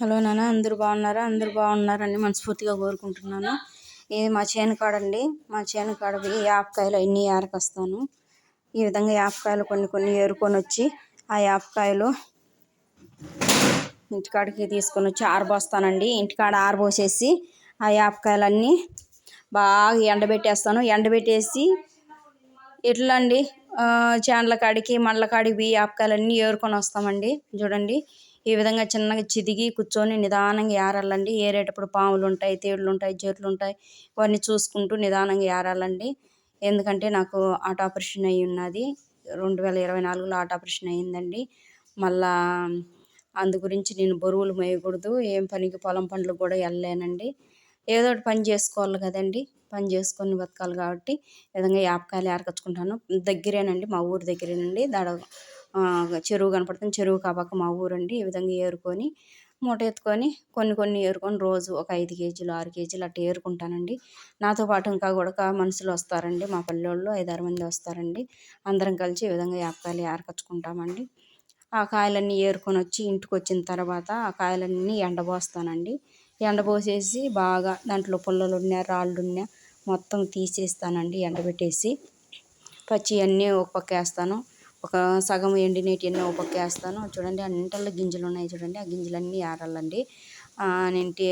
Hello నాన్న అందరూ బాగున్నారా? అందరూ బాగున్నారని మనస్ఫూర్తిగా కోరుకుంటున్నాను. ఇది మా చేను కాడండి. మా చేను కాడ యాపకాయలు అన్నీ ఏరకొస్తాను ఈ విధంగా యాపకాయలు కొన్ని కొన్ని ఏరుకొని వచ్చి ఆ యాపకాయలు ఇంటికాడికి తీసుకొని వచ్చి ఆరబోస్తానండి. ఇంటికాడ ఆరబోసేసి ఆ యాపకాయలన్నీ బాగా ఎండబెట్టేస్తాను. ఎండబెట్టేసి ఎట్లా అండి చేన్ల కాడికి మళ్ళ కాడికి యాపకాయలన్నీ ఏరుకొని వస్తామండి చూడండి. ఈ విధంగా చిన్నగా చిదిగి కూర్చొని నిదానంగా ఏరాలండి. ఏరేటప్పుడు పాములు ఉంటాయి తేళ్ళు ఉంటాయి జర్లు ఉంటాయి వాటిని చూసుకుంటూ నిదానంగా ఏరాలండి. ఎందుకంటే నాకు ఆట ఆపరేషన్ అయ్యి ఉన్నది. రెండు వేల ఇరవై నాలుగులో ఆట ఆపరేషన్ అయ్యిందండి. మళ్ళా అందు గురించి నేను బరువులు మేయకూడదు. ఏం పనికి పొలం పనులు కూడా వెళ్ళలేనండి. ఏదో ఒకటి పని చేసుకోవాలి కదండి. పని చేసుకొని బతకాలి కాబట్టి విధంగా యాపకాయలు ఏరకొచ్చుకుంటాను దగ్గరేనండి మా ఊరి దగ్గరేనండి. దాడ చెరువు కనపడుతుంది. చెరువు కాపాక మా ఊరండి. ఈ విధంగా ఏరుకొని మూట ఎత్తుకొని కొన్ని కొన్ని ఏరుకొని రోజు ఒక ఐదు కేజీలు ఆరు కేజీలు అట్లా ఏరుకుంటానండి. నాతో పాటు ఇంకా కూడా మనుషులు వస్తారండి. మా పల్లెళ్ళు ఐదారు మంది వస్తారండి. అందరం కలిసి ఈ విధంగా యాపకాయలు ఏరకచ్చుకుంటామండి ఆ కాయలన్నీ ఏరుకొని వచ్చి ఇంటికి వచ్చిన తర్వాత ఆ కాయలన్నీ ఎండబోస్తానండి. ఎండబోసేసి బాగా దాంట్లో పుల్లలు ఉన్నా రాళ్ళు ఉన్నా మొత్తం తీసేస్తానండి ఎండబెట్టేసి. పచ్చి అన్నీ ఒక పక్క వేస్తాను. ఒక సగం ఎండినేటివన్నీ ఒక పక్క వేస్తాను చూడండి అన్నింటిలో గింజలు ఉన్నాయి చూడండి ఆ గింజలన్నీ ఏరాలండి నేంటి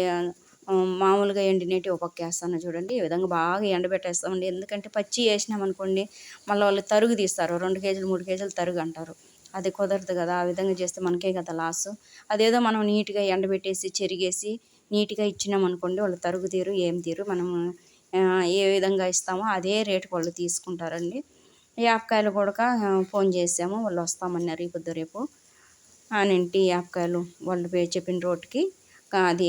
మామూలుగా ఎండినేటి ఒక పక్క వేస్తాను చూడండి. ఈ విధంగా బాగా ఎండబెట్టేస్తామండి. ఎందుకంటే పచ్చి వేసినామనుకోండి మళ్ళీ వాళ్ళు తరుగు తీస్తారు. రెండు కేజీలు మూడు కేజీలు తరుగు అంటారు. అది కుదరదు కదా. ఆ విధంగా చేస్తే మనకే కదా లాస్. అదేదో మనం నీట్గా ఎండబెట్టేసి చెరిగేసి నీట్గా ఇచ్చినామనుకోండి వాళ్ళు తరుగు తీరు ఏం తీరు మనం ఏ విధంగా ఇస్తామో అదే రేటుకి వాళ్ళు తీసుకుంటారండి. యాపకాయలు కూడా ఫోన్ చేసాము. వాళ్ళు వస్తామన్నారు ఈ పొద్దు రేపు ఆనింటి యాపకాయలు వాళ్ళు చెప్పిన రోడ్కి అది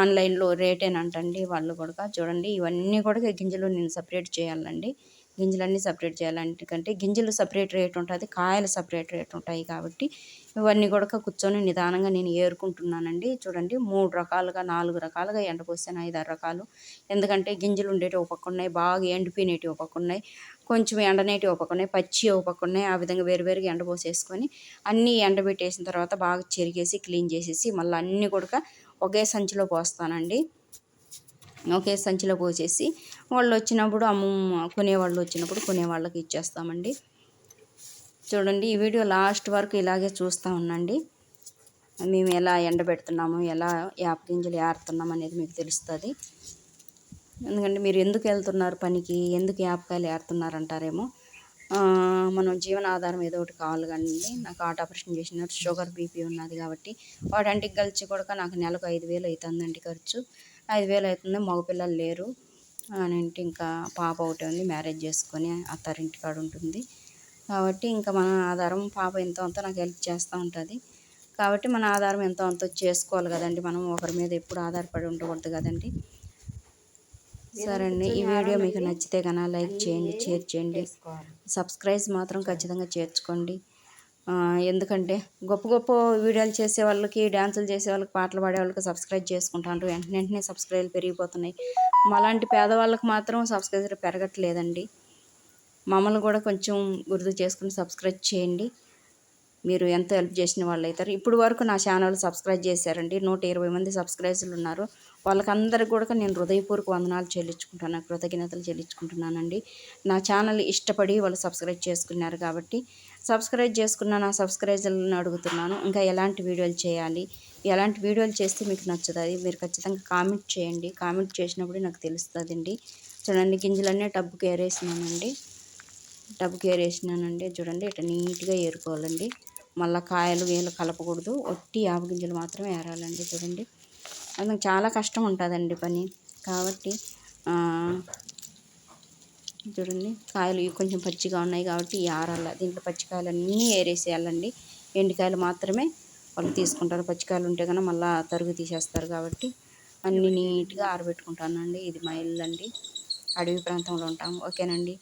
ఆన్లైన్లో రేటేనంటండి వాళ్ళు కూడా చూడండి. ఇవన్నీ కూడా గింజలు నేను సపరేట్ చేయాలండి. గింజలన్నీ సపరేట్ చేయాలంటే కంటే గింజలు సపరేట్ రేట్ ఉంటుంది కాయలు సపరేట్ రేట్ ఉంటాయి కాబట్టి ఇవన్నీ కూడా కూర్చొని నిదానంగా నేను ఏరుకుంటున్నానండి. చూడండి మూడు రకాలుగా నాలుగు రకాలుగా ఎండపోసాను ఐదారు రకాలు. ఎందుకంటే గింజలు ఉండేవి ఒక ఉన్నాయి బాగా ఎండిపోయినవి ఒక ఉన్నాయి. కొంచెం ఎండనేటి ఒక పచ్చి ఒక ఆ విధంగా వేరువేరుగా ఎండపోసేసుకొని అన్నీ ఎండబెట్టేసిన తర్వాత బాగా చెరిగేసి క్లీన్ చేసేసి మళ్ళీ అన్నీ కూడా ఒకే సంచిలో పోస్తానండి. ఒకే సంచిలో పోసేసి వాళ్ళు వచ్చినప్పుడు అమ్మ కొనేవాళ్ళు వచ్చినప్పుడు కొనేవాళ్ళకి ఇచ్చేస్తామండి. చూడండి ఈ వీడియో లాస్ట్ వరకు ఇలాగే చూస్తూ ఉండండి. మేము ఎలా ఎండబెడుతున్నాము ఎలా యాప గింజలు ఏరుతున్నాం అనేది మీకు తెలుస్తుంది. ఎందుకంటే మీరు ఎందుకు వెళ్తున్నారు పనికి? ఎందుకు యాపకాయలు ఏడుతున్నారు అంటారేమో మనం జీవనాధారం ఏదో ఒకటి కావాలి కానీ నాకు హార్ట్ ఆపరేషన్ చేసిన షుగర్ బీపీ ఉన్నది కాబట్టి వాటంటికి కలిసి కూడా నాకు నెలకు ఐదు వేలు అవుతుందండి ఖర్చు. ఐదు వేలు అవుతుంది మగపిల్లలు లేరు. అంటే ఇంకా పాప ఒకటి ఉంది మ్యారేజ్ చేసుకొని అత్తారింటి కాడ ఉంటుంది. కాబట్టి ఇంకా మన ఆధారం పాప ఎంతో అంత నాకు హెల్ప్ చేస్తూ ఉంటుంది. కాబట్టి మన ఆధారం ఎంతో అంత చేసుకోవాలి కదండి. మనం ఒకరి మీద ఎప్పుడు ఆధారపడి ఉండకూడదు కదండి. సరే అండి. ఈ వీడియో మీకు నచ్చితే కన్నా లైక్ చేయండి షేర్ చేయండి. సబ్స్క్రైబ్ మాత్రం ఖచ్చితంగా చేర్చుకోండి. ఎందుకంటే గొప్ప గొప్ప వీడియోలు చేసే వాళ్ళకి డ్యాన్సులు చేసే వాళ్ళకి పాటలు పాడే వాళ్ళకి సబ్స్క్రైబ్ చేసుకుంటారు వెంటనే వెంటనే సబ్స్క్రైబ్ పెరిగిపోతున్నాయి. మాలాంటి పేదవాళ్ళకి మాత్రం సబ్స్క్రైబర్ పెరగట్లేదండి. మమ్మల్ని కూడా కొంచెం గుర్తు చేసుకుని సబ్స్క్రైబ్ చేయండి. మీరు ఎంతో హెల్ప్ చేసిన వాళ్ళు అవుతారు ఇప్పుడు వరకు నా ఛానల్ సబ్స్క్రైబ్ చేశారండి. నూట ఇరవై మంది సబ్స్క్రైబర్లు ఉన్నారు. వాళ్ళకందరికి కూడా నేను హృదయపూర్వక వందనాలు చెల్లించుకుంటాను కృతజ్ఞతలు చెల్లించుకుంటున్నానండి. నా ఛానల్ ఇష్టపడి వాళ్ళు సబ్స్క్రైబ్ చేసుకున్నారు కాబట్టి సబ్స్క్రైబ్ చేసుకున్న నా సబ్స్క్రైబర్లను అడుగుతున్నాను. ఇంకా ఎలాంటి వీడియోలు చేయాలి? ఎలాంటి వీడియోలు చేస్తే మీకు నచ్చుతుంది మీరు ఖచ్చితంగా కామెంట్ చేయండి. కామెంట్ చేసినప్పుడు నాకు తెలుస్తుందండి. చూడండి గింజలన్నీ టబ్బుకి ఏరేసినానండి. టబ్బుకి ఏరేసినానండి. చూడండి ఇట్లా నీట్గా ఏరుకోవాలండి. మళ్ళీ కాయలు గీయలు కలపకూడదు. ఒట్టి ఆవు గింజలు మాత్రమే ఏరాలండి చూడండి. అది చాలా కష్టం ఉంటుందండి పని. కాబట్టి చూడండి. కాయలు కొంచెం పచ్చిగా ఉన్నాయి కాబట్టి ఆరాల దీంట్లో పచ్చికాయలన్నీ ఏరేసేయాలండి. ఎండికాయలు మాత్రమే వాళ్ళు తీసుకుంటారు. పచ్చికాయలు ఉంటే కన్నా మళ్ళీ తరుగు తీసేస్తారు కాబట్టి అన్ని నీట్గా ఆరబెట్టుకుంటానండి. ఇది మా ఇల్లు అండి. అడవి ప్రాంతంలో ఉంటాము. ఓకేనండి.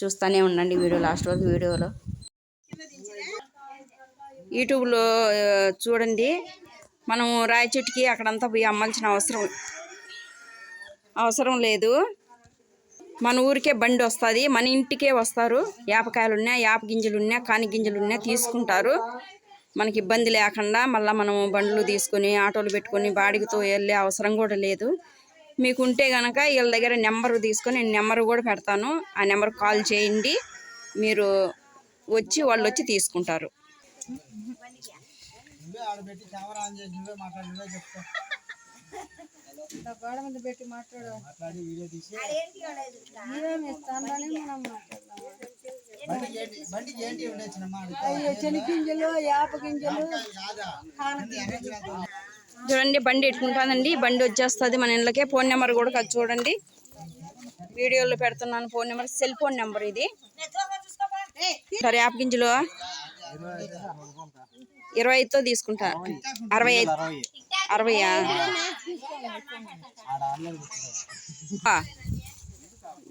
చూస్తూనే ఉండండి వీడియో లాస్ట్ వరకు వీడియోలో. యూట్యూబ్లో చూడండి. మనం రాయి చెట్టుకి అక్కడంతా పోయి అమ్మాల్సిన అవసరం. అవసరం లేదు. మన ఊరికే బండి వస్తుంది. మన ఇంటికే వస్తారు. యాపకాయలు ఉన్నా యాప గింజలు ఉన్నా కాని గింజలు ఉన్నా తీసుకుంటారు. మనకి ఇబ్బంది లేకుండా మళ్ళీ మనం బండ్లు తీసుకొని ఆటోలు పెట్టుకొని బాడిగతో వెళ్ళే అవసరం కూడా లేదు. మీకు ఉంటే కనుక వీళ్ళ దగ్గర నెంబర్ తీసుకొని నేను నెంబర్ కూడా పెడతాను. ఆ నెంబర్ కాల్ చేయండి. మీరు వచ్చి వాళ్ళు వచ్చి తీసుకుంటారు. నువ్వే ఆడబెట్టి కెమెరా ఆన్ చేసి నువ్వే మాట్లాడి నువ్వే చెప్తా. గోడ మీద పెట్టి మాట్లాడు. మాట్లాడి వీడియో తీసి. మీరేమి ఇస్తానని మనం మాట్లాడదాం బండికి ఏంటి బండికి ఏంటి ఉండొచ్చినమ్మా అయ్యో చెని గింజలు యాప గింజలు. కాదా? చూడండి బండి ఎట్టుకుంటానండి బండి వచ్చేస్తుంది మన ఇళ్ళకే ఫోన్ నెంబర్ కూడా కదా చూడండి. వీడియోలో పెడుతున్నాను phone number cell phone number ఇది. సరే యాప్ గింజలు. ఇరవై ఐదుతో తీసుకుంటా. అరవై ఐదు. అరవయా?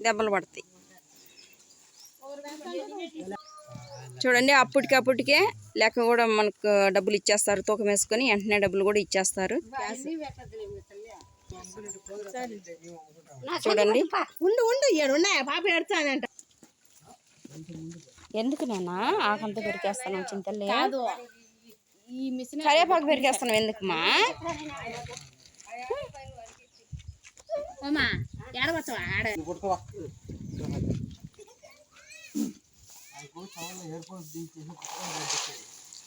దెబ్బలు పడతాయి. చూడండి అప్పటికి అప్పటికే లెక్క కూడా మనకు డబ్బులు ఇచ్చేస్తారు. తూకం వేసుకొని వెంటనే డబ్బులు కూడా ఇచ్చేస్తారు. చూడండి. ఉండు ఉండు ఉన్నాయా? పాప ఎడతానంట ఎందుకు నేనా ఆకంతా పెరికేస్తాను చింతలే ఈ మిషన్ కరివేపాకు పెరికేస్తాను ఎందుకుమా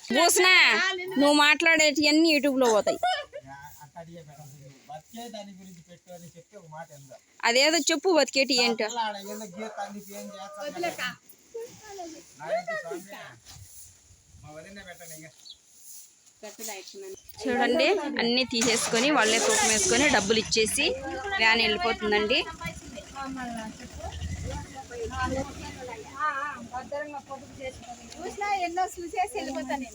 పూసినా నువ్వు మాట్లాడేటివన్నీ యూట్యూబ్లో పోతాయి అక్కడికే పెట్టాలి బతికే దాని గురించి పెట్టు అని చెప్పి ఒక మాట ఎంత అదేదో చెప్పు బతికేటి ఏంటో చూడండి అన్నీ తీసేసుకొని వాళ్ళే తూకం వేసుకొని డబ్బులు ఇచ్చేసి వ్యాన్ వెళ్ళిపోతుందండి. చూసినా ఎన్నో చూసేసి వెళ్ళిపోతాను